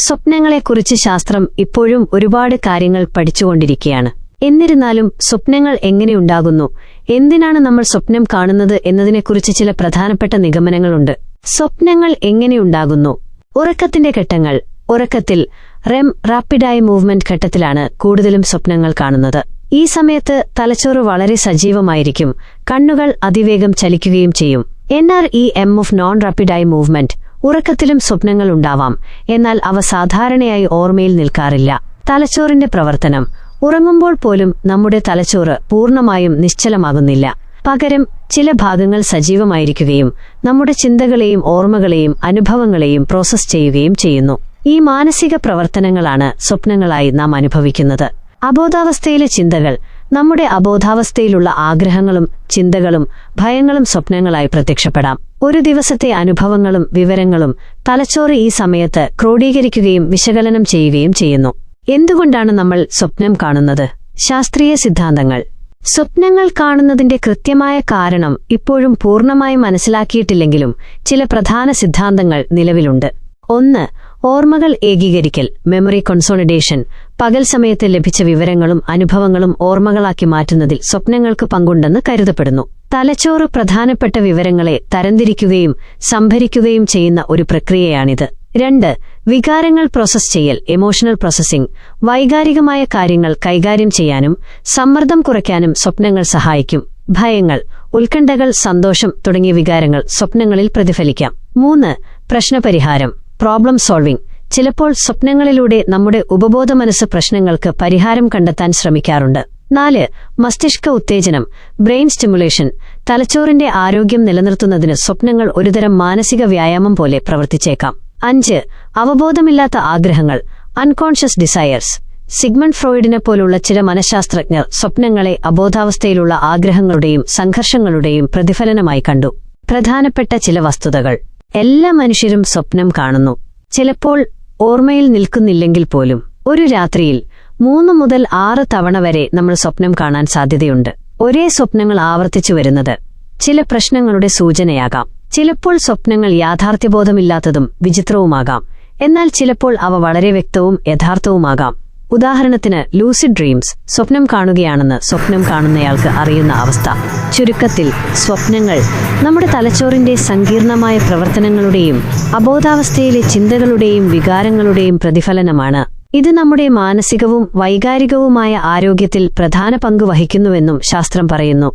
സ്വപ്നങ്ങളെക്കുറിച്ച് ശാസ്ത്രം ഇപ്പോഴും ഒരുപാട് കാര്യങ്ങൾ പഠിച്ചുകൊണ്ടിരിക്കുകയാണ്. എന്നിരുന്നാലും സ്വപ്നങ്ങൾ എങ്ങനെയുണ്ടാകുന്നു എന്തിനാണ് നമ്മൾ സ്വപ്നം കാണുന്നത് എന്നതിനെക്കുറിച്ച് ചില പ്രധാനപ്പെട്ട നിഗമനങ്ങളുണ്ട്. സ്വപ്നങ്ങൾ എങ്ങനെയുണ്ടാകുന്നു ഉറക്കത്തിന്റെ ഘട്ടങ്ങൾ. ഉറക്കത്തിൽ റെം റാപ്പിഡായ മൂവ്മെന്റ് ഘട്ടത്തിലാണ് കൂടുതലും സ്വപ്നങ്ങൾ കാണുന്നത്. ഈ സമയത്ത് തലച്ചോറ് വളരെ സജീവമായിരിക്കും. കണ്ണുകൾ അതിവേഗം ചലിക്കുകയും ചെയ്യും. N R E M of non റാപ്പിഡായ movement ഉറക്കത്തിലും സ്വപ്നങ്ങൾ ഉണ്ടാവാം എന്നാൽ അവ സാധാരണയായി ഓർമ്മയിൽ നിൽക്കാറില്ല. തലച്ചോറിന്റെ പ്രവർത്തനം. ഉറങ്ങുമ്പോൾ പോലും നമ്മുടെ തലച്ചോറ് പൂർണമായും നിശ്ചലമാകുന്നില്ല. പകരം ചില ഭാഗങ്ങൾ സജീവമായിരിക്കുകയും നമ്മുടെ ചിന്തകളെയും ഓർമ്മകളെയും അനുഭവങ്ങളെയും പ്രോസസ് ചെയ്യുകയും ചെയ്യുന്നു. ഈ മാനസിക പ്രവർത്തനങ്ങളാണ് സ്വപ്നങ്ങളായി നാം അനുഭവിക്കുന്നത്. അബോധാവസ്ഥയിലെ ചിന്തകൾ നമ്മുടെ അബോധാവസ്ഥയിലുള്ള ആഗ്രഹങ്ങളും ചിന്തകളും ഭയങ്ങളും സ്വപ്നങ്ങളായി പ്രത്യക്ഷപ്പെടാം. ഒരു ദിവസത്തെ അനുഭവങ്ങളും വിവരങ്ങളും തലച്ചോറ് ഈ സമയത്ത് ക്രോഡീകരിക്കുകയും വിശകലനം ചെയ്യുകയും ചെയ്യുന്നു. എന്തുകൊണ്ടാണ് നമ്മൾ സ്വപ്നം കാണുന്നത്? ശാസ്ത്രീയ സിദ്ധാന്തങ്ങൾ. സ്വപ്നങ്ങൾ കാണുന്നതിന്റെ കൃത്യമായ കാരണം ഇപ്പോഴും പൂർണമായി മനസ്സിലാക്കിയിട്ടില്ലെങ്കിലും ചില പ്രധാന സിദ്ധാന്തങ്ങൾ നിലവിലുണ്ട്. ഒന്ന് ഓർമ്മകൾ ഏകീകരിക്കൽ മെമ്മറി കൺസോളിഡേഷൻ പകൽ സമയത്ത് ലഭിച്ച വിവരങ്ങളും അനുഭവങ്ങളും ഓർമ്മകളാക്കി മാറ്റുന്നതിൽ സ്വപ്നങ്ങൾക്ക് പങ്കുണ്ടെന്ന് കരുതപ്പെടുന്നു. തലച്ചോറ് പ്രധാനപ്പെട്ട വിവരങ്ങളെ തരംതിരിക്കുകയും സംഭരിക്കുകയും ചെയ്യുന്ന ഒരു പ്രക്രിയയാണിത്. രണ്ട് വികാരങ്ങൾ പ്രോസസ് ചെയ്യൽ എമോഷണൽ പ്രോസസ്സിംഗ് വൈകാരികമായ കാര്യങ്ങൾ കൈകാര്യം ചെയ്യാനും സമ്മർദ്ദം കുറയ്ക്കാനും സ്വപ്നങ്ങൾ സഹായിക്കും. ഭയങ്ങൾ ഉത്കണ്ഠകൾ സന്തോഷം തുടങ്ങിയ വികാരങ്ങൾ സ്വപ്നങ്ങളിൽ പ്രതിഫലിക്കാം. മൂന്ന് പ്രശ്നപരിഹാരം പ്രോബ്ലം സോൾവിംഗ് ചിലപ്പോൾ സ്വപ്നങ്ങളിലൂടെ നമ്മുടെ ഉപബോധ മനസ്സ് പ്രശ്നങ്ങൾക്ക് പരിഹാരം കണ്ടെത്താൻ ശ്രമിക്കാറുണ്ട്. നാല് മസ്തിഷ്ക ഉത്തേജനം ബ്രെയിൻ സ്റ്റിമുലേഷൻ തലച്ചോറിന്റെ ആരോഗ്യം നിലനിർത്തുന്നതിന് സ്വപ്നങ്ങൾ ഒരുതരം മാനസിക വ്യായാമം പോലെ പ്രവർത്തിച്ചേക്കാം. അഞ്ച് അവബോധമില്ലാത്ത ആഗ്രഹങ്ങൾ അൺകോൺഷ്യസ് ഡിസയേഴ്സ് സിഗ്മണ്ട് ഫ്രോയിഡിനെ പോലുള്ള ചില മനഃശാസ്ത്രജ്ഞർ സ്വപ്നങ്ങളെ അബോധാവസ്ഥയിലുള്ള ആഗ്രഹങ്ങളുടെയും സംഘർഷങ്ങളുടെയും പ്രതിഫലനമായി കണ്ടു. പ്രധാനപ്പെട്ട ചില വസ്തുതകൾ. എല്ലാ മനുഷ്യരും സ്വപ്നം കാണുന്നു. ചിലപ്പോൾ ഓർമ്മയിൽ നിൽക്കുന്നില്ലെങ്കിൽ പോലും ഒരു രാത്രിയിൽ മൂന്ന് മുതൽ ആറ് തവണ വരെ നമ്മൾ സ്വപ്നം കാണാൻ സാധ്യതയുണ്ട്. ഒരേ സ്വപ്നങ്ങൾ ആവർത്തിച്ചു വരുന്നത് ചില പ്രശ്നങ്ങളുടെ സൂചനയാകാം. ചിലപ്പോൾ സ്വപ്നങ്ങൾ യാഥാർത്ഥ്യബോധമില്ലാത്തതും വിചിത്രവുമാകാം. എന്നാൽ ചിലപ്പോൾ അവ വളരെ വ്യക്തവും യഥാർത്ഥവുമാകാം. ഉദാഹരണത്തിന് ലൂസിഡ് ഡ്രീംസ് സ്വപ്നം കാണുകയാണെന്ന് സ്വപ്നം കാണുന്നയാൾക്ക് അറിയുന്ന അവസ്ഥ. ചുരുക്കത്തിൽ സ്വപ്നങ്ങൾ നമ്മുടെ തലച്ചോറിന്റെ സങ്കീർണമായ പ്രവർത്തനങ്ങളുടെയും അബോധാവസ്ഥയിലെ ചിന്തകളുടെയും വികാരങ്ങളുടെയും പ്രതിഫലനമാണ്. ഇത് നമ്മുടെ മാനസികവും വൈകാരികവുമായ ആരോഗ്യത്തിൽ പ്രധാന പങ്ക് വഹിക്കുന്നുവെന്നും ശാസ്ത്രം പറയുന്നു.